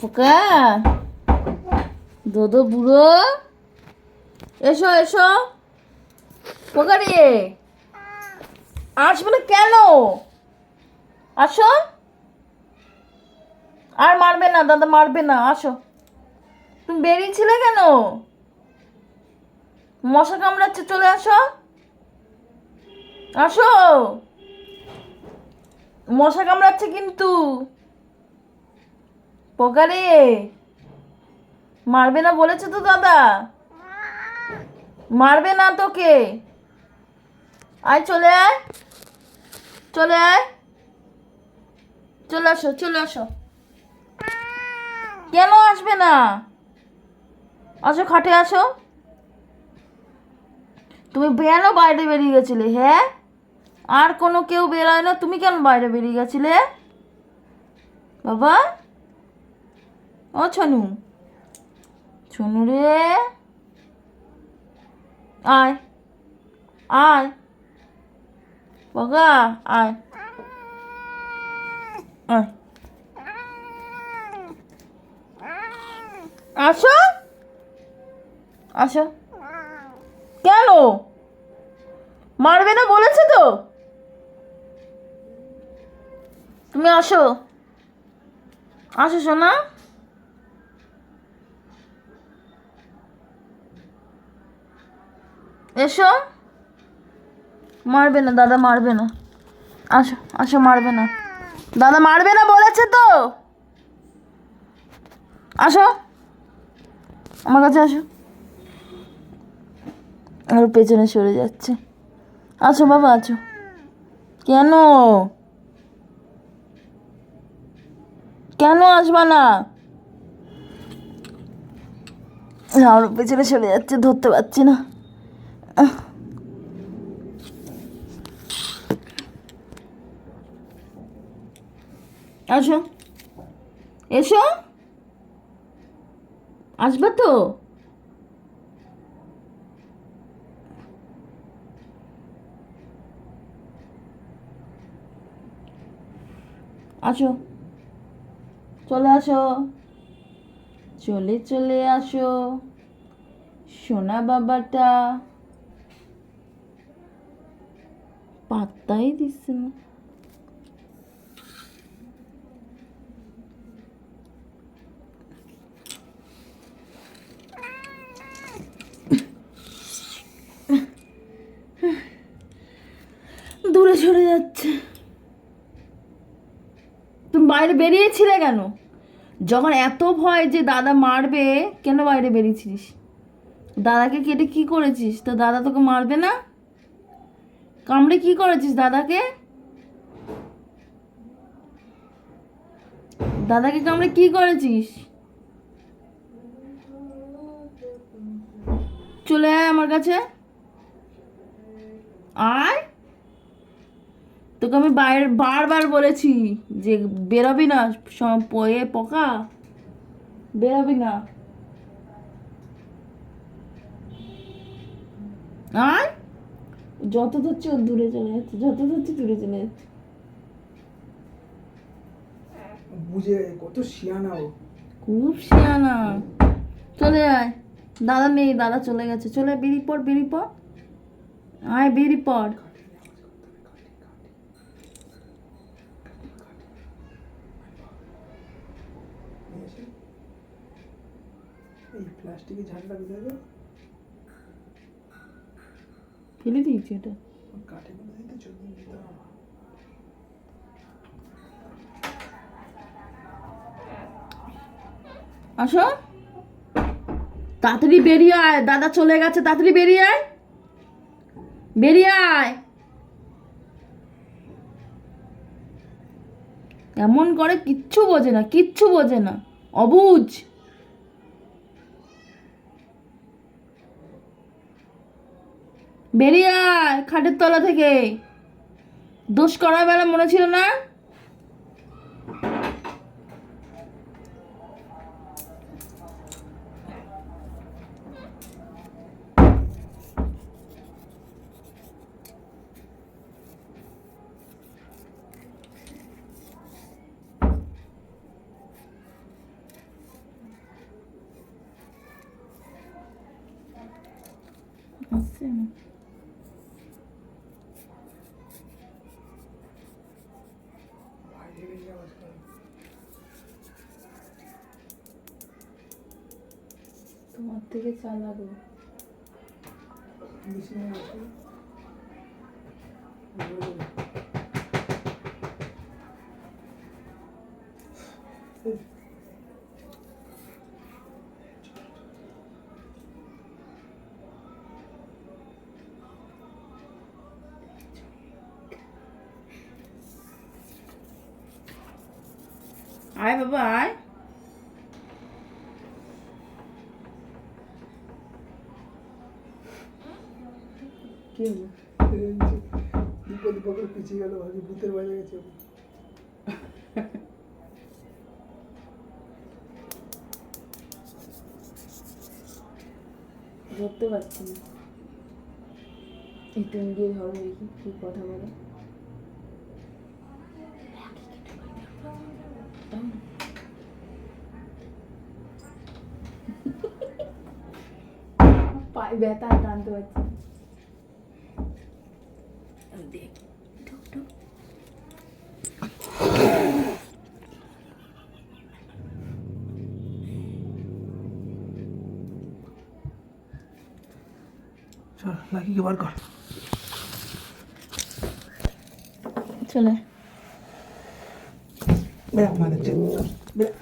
পোকা? দোদো বুড়ো? এসো এসো। পোকা রে আসবে না কেন? আসো। আর মারবে না, দাদা, মারবে না। আসো। তুমি বেরিয়েছিলে কেন? মশা কামড়াচ্ছে, চলে আসো। আসো। মশা কামড়াচ্ছে কিন্তু। পোকারে মারবে না বলেছে তো দাদা? মারবে না তোকে? আয়, চলে আয়। চলে আয়। চলে আসো চলে আসো। কেন আসবে না? আসো, খাটে আসো। তুমি কেন বাইরে বেরিয়ে গেছিলে হ্যাঁ? আর কোনো কেউ বেরোয় না, তুমি কেন বাইরে বেরিয়ে গেছিলে? বাবা? ও ছনু। ছনু রে। আয়। আয়। বাবা আয়। আয়। আসো। আসো। কেন? মারবে না বলেছে তো? তুমি আসো। আসো সোনা। এসো। মারবে না, দাদা মারবে না। আসো আসো, মারবে না। দাদা মারবে না বলেছে তো। আসো। আমার কাছে আসো। আর পেছনে সরে যাচ্ছে। আছো বাবা আছো কেন? কেন আসবা না? আর পেছনে সরে যাচ্ছে, ধরতে পারছি না। আসো। এসো। আসবে তো? আসো। চলে আসো। চলে চলে আসো। সোনা বাবাটা। পাত্তাই দিচ্ছে না। দূরে সরে যাচ্ছে। তুমি বাইরে বেরিয়েছিলে কেন? যখন এত ভয় যে দাদা মারবে, কেন বাইরে বেরিয়েছিস দাদাকে কেটে কি করেছিস? তো দাদা তোকে মারবে না? কামড়ে কি করেছিস দাদাকে? দাদাকে কামড়ে কি করেছিস? চলে আয় আমার কাছে। আয়। তোকে আমি বাইরে, বারবার বলেছি যে বেরোবি না পয়ে পোকা। বেরোবি না। আর যত ধরছি ও দূরে চলে যাচ্ছে যত ধরছি দূরে চলে যাচ্ছে। বুঝে কত শিয়ানা ও। খুব শিয়ানা। চলে আয়। দাদা নেই দাদা চলে গেছে। চলে বেরিয়ে পড় বেরিয়ে পড়। আয় বেরিয়ে পড়। এই প্লাস্টিকের ঝাড়টা কোথায় ফেলে দিয়েছি এটা। আসো। তাড়াতাড়ি বেরিয়ে আয়। দাদা চলে গেছে, তাড়াতাড়ি বেরিয়ে আয়। বেরিয়ে আয়। এমন করে কিচ্ছু বোঝে না, কিচ্ছু বোঝে না। অবুঝ। বেরিয়ে আয় খাটের তলা থেকে দোষ করার বেলা মনে ছিল না Assim. তোমার থেকে চালাবো বেশি নেই আসলে আয় বাবা আয় কি বিপদ পকর পিছিয়ে গেল ভাবি ভূতের বাইরে গেছে ধরতে পারছি না। গিয়ে ধরো দেখি কি কথা বলে। ব্যথা টানতে পারছি দেখ ঢুক, ঢুক। চল লাকিকে বার কর চলে বেড়া মাদের চেয়ে বেড়া